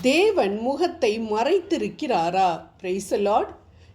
தேவன் முகத்தை மறைத்திருக்கிறாரா? பிரைசலாட்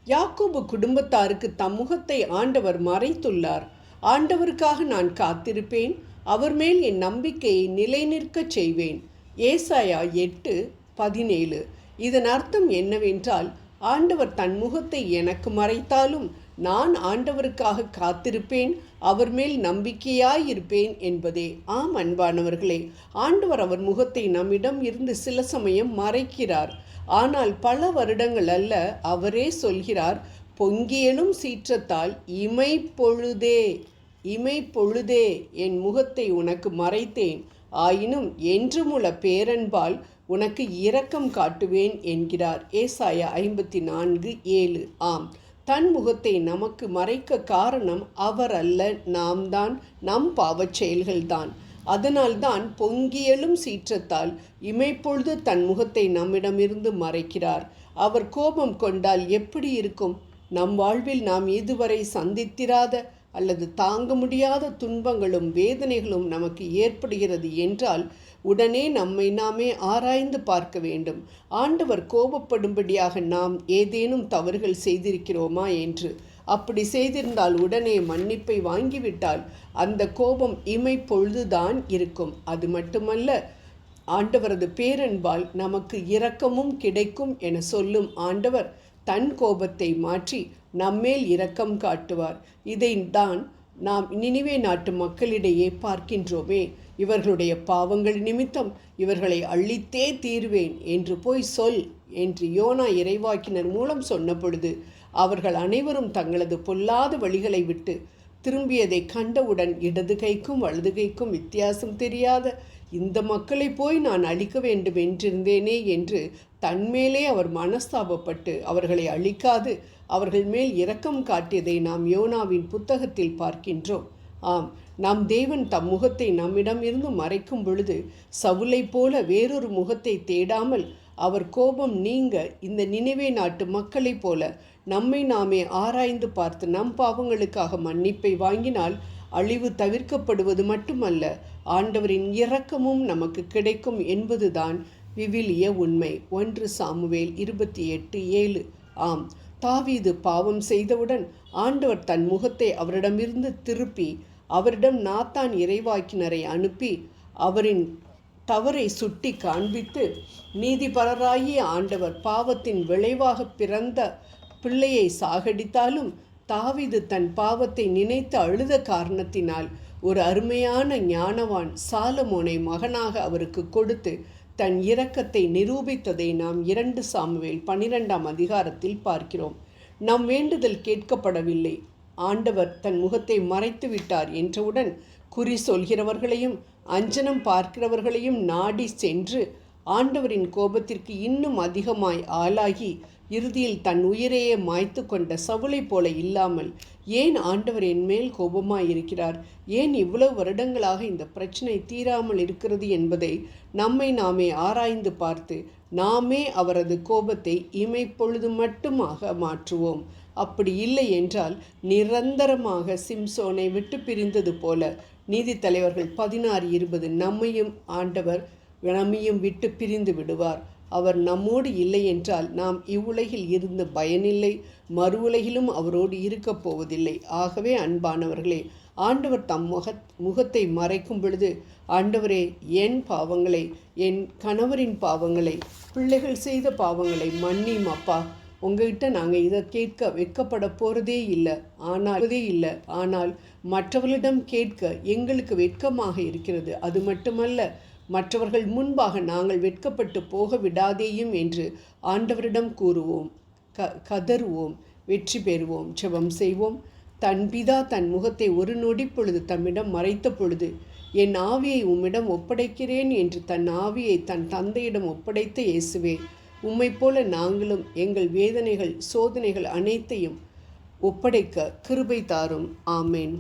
யாக்கோபு குடும்பத்தாருக்கு தம் முகத்தை ஆண்டவர் மறைத்துள்ளார். ஆண்டவருக்காக நான் காத்திருப்பேன். அவர் மேல் என் நம்பிக்கையை நிலைநிற்கச் செய்வேன். ஏசாயா எட்டு பதினேழு. இதன் அர்த்தம் என்னவென்றால் ஆண்டவர் தன் முகத்தை எனக்கு மறைத்தாலும் நான் ஆண்டவருக்காக காத்திருப்பேன் அவர் மேல் நம்பிக்கையாயிருப்பேன் என்பதே. ஆம் அன்பானவர்களே ஆண்டவர் அவர் முகத்தை நம்மிடம் இருந்து சில சமயம் மறைக்கிறார். ஆனால் பல வருடங்கள் அல்ல அவரே சொல்கிறார் பொங்கியலும் சீற்றத்தால் இமை பொழுதே இமை பொழுதே என் முகத்தை உனக்கு மறைத்தேன். ஆயினும் என்றுமுள்ள பேரன்பால் உனக்கு இரக்கம் காட்டுவேன் என்கிறார். ஏசாயா ஐம்பத்தி நான்கு ஏழு. ஆம். தன் முகத்தை நமக்கு மறைக்க காரணம் அவர் அல்ல நாம் தான் நம் பாவச் செயல்கள்தான் அதனால்தான் பொங்கியலும் சீற்றத்தால் இமைப்பொழுது தன் முகத்தை நம்மிடமிருந்து மறைக்கிறார். அவர் கோபம் கொண்டால் எப்படி இருக்கும்? நம் வாழ்வில் நாம் இதுவரை சந்தித்திராத அல்லது தாங்க முடியாத துன்பங்களும் வேதனைகளும் நமக்கு ஏற்படுகிறது என்றால் உடனே நம்மை நாமே ஆராய்ந்து பார்க்க வேண்டும். ஆண்டவர் கோபப்படும்படியாக நாம் ஏதேனும் தவறுகள் செய்திருக்கிறோமா என்று. அப்படி செய்திருந்தால் உடனே மன்னிப்பை வாங்கிவிட்டால் அந்த கோபம் இமை பொழுதுதான் இருக்கும். அது மட்டுமல்ல ஆண்டவரது பேரன்பால் நமக்கு இரக்கமும் கிடைக்கும் என சொல்லும் ஆண்டவர் தன் கோபத்தை மாற்றி நம்மேல் இரக்கம் காட்டுவார். இதை தான் நாம் நினிவே நாட்டு மக்களிடையே பார்க்கின்றோமே. இவர்களுடைய பாவங்கள் நிமித்தம் இவர்களை அழித்தே தீர்வேன் என்று போய் சொல் என்று யோனா இறைவாக்கினர் மூலம் சொன்ன பொழுது அவர்கள் அனைவரும் தங்களது பொல்லாத வழிகளை விட்டு திரும்பியதை கண்டவுடன் இடது கைக்கும் வலது கைக்கும் வித்தியாசம் தெரியாத இந்த மக்களை போய் நான் அழிக்க வேண்டும் என்றிருந்தேனே என்று தன்மேலே அவர் மனஸ்தாபப்பட்டு அவர்களை அழிக்காது அவர்கள் மேல் இரக்கம் காட்டியதை நாம் யோனாவின் புத்தகத்தில் பார்க்கின்றோம். ஆம் நம் தேவன் தம் முகத்தை நம்மிடம் இருந்து மறைக்கும் பொழுது சவுலை போல வேறொரு முகத்தை தேடாமல் அவர் கோபம் நீங்க இந்த நினைவே நாட்டு மக்களைப் போல நம்மை நாமே ஆராய்ந்து பார்த்து நம் பாவங்களுக்காக மன்னிப்பை வாங்கினால் அழிவு தவிர்க்கப்படுவது மட்டுமல்ல ஆண்டவரின் இரக்கமும் நமக்கு கிடைக்கும் என்பதுதான் விவிலிய உண்மை. ஒன்று சாமுவேல் இருபத்தி எட்டு ஏழு. ஆம் தாவீது பாவம் செய்தவுடன் ஆண்டவர் தன் முகத்தை அவரிடமிருந்து திருப்பி அவரிடம் நாத்தான் இறைவாக்கினரை அனுப்பி அவரின் தவறை சுட்டி காண்பித்து நீதிபரராகிய ஆண்டவர் பாவத்தின் விளைவாக பிறந்த பிள்ளையை சாகடித்தாலும் தாவிது தன் பாவத்தை நினைத்து அழுத காரணத்தினால் ஒரு அருமையான ஞானவான் சாலமோனை மகனாக அவருக்கு கொடுத்து தன் இரக்கத்தை நிரூபித்ததை நாம் இரண்டு சாமுவேல் பனிரெண்டாம் அதிகாரத்தில் பார்க்கிறோம். நம் வேண்டுதல் கேட்கப்படவில்லை. ஆண்டவர் தன் முகத்தை மறைத்து விட்டார் என்றவுடன் குறி சொல்கிறவர்களையும் அஞ்சனம் பார்க்கிறவர்களையும் நாடி சென்று ஆண்டவரின் கோபத்திற்கு இன்னும் அதிகமாய் ஆளாகி இறுதியில் தன் உயிரையே மாய்த்து கொண்ட சவுளை போல இல்லாமல் ஏன் ஆண்டவர் என் மேல் கோபமாய் இருக்கிறார்? ஏன் இவ்வளவு வருடங்களாக இந்த பிரச்சனை தீராமல் இருக்கிறது என்பதை நம்மை நாமே ஆராய்ந்து பார்த்து நாமே அவரது கோபத்தை இமைப்பொழுது மட்டுமாக மாற்றுவோம். அப்படி இல்லை என்றால் நிரந்தரமாக சிம்சோனை விட்டு பிரிந்தது போல நீதித்தலைவர்கள் பதினாறு இருபது நம்மையும் ஆண்டவர் நம்மையும் விட்டு பிரிந்து விடுவார். அவர் நம்மோடு இல்லை என்றால் நாம் இவ்வுலகில் இருந்து பயனில்லை மறு உலகிலும் அவரோடு இருக்கப் போவதில்லை. ஆகவே அன்பானவர்களே ஆண்டவர் தம் முக முகத்தை மறைக்கும் பொழுது ஆண்டவரே என் பாவங்களை என் கணவரின் பாவங்களை பிள்ளைகள் செய்த பாவங்களை மன்னியும் அப்பா. உங்ககிட்ட நாங்கள் இதை கேட்க வெட்கப்பட போகிறதே இல்லை ஆனால் இல்லை. ஆனால் மற்றவர்களிடம் கேட்க எங்களுக்கு வெட்கமாக இருக்கிறது. அது மட்டுமல்ல மற்றவர்கள் முன்பாக நாங்கள் வெட்கப்பட்டு போக விடாதேயும் என்று ஆண்டவரிடம் கூறுவோம். க கதறுவோம் வெற்றி பெறுவோம் செபம் செய்வோம். தன் பிதா தன் முகத்தை ஒரு நொடி பொழுது தம்மிடம் மறைத்த பொழுது என் ஆவியை உம்மிடம் ஒப்படைக்கிறேன் என்று தன் ஆவியை தன் தந்தையிடம் ஒப்படைத்த இயேசுவே உம்மை போல நாங்களும் எங்கள் வேதனைகள் சோதனைகள் அனைத்தையும் ஒப்படைக்க கிருபை தாரும். ஆமேன்.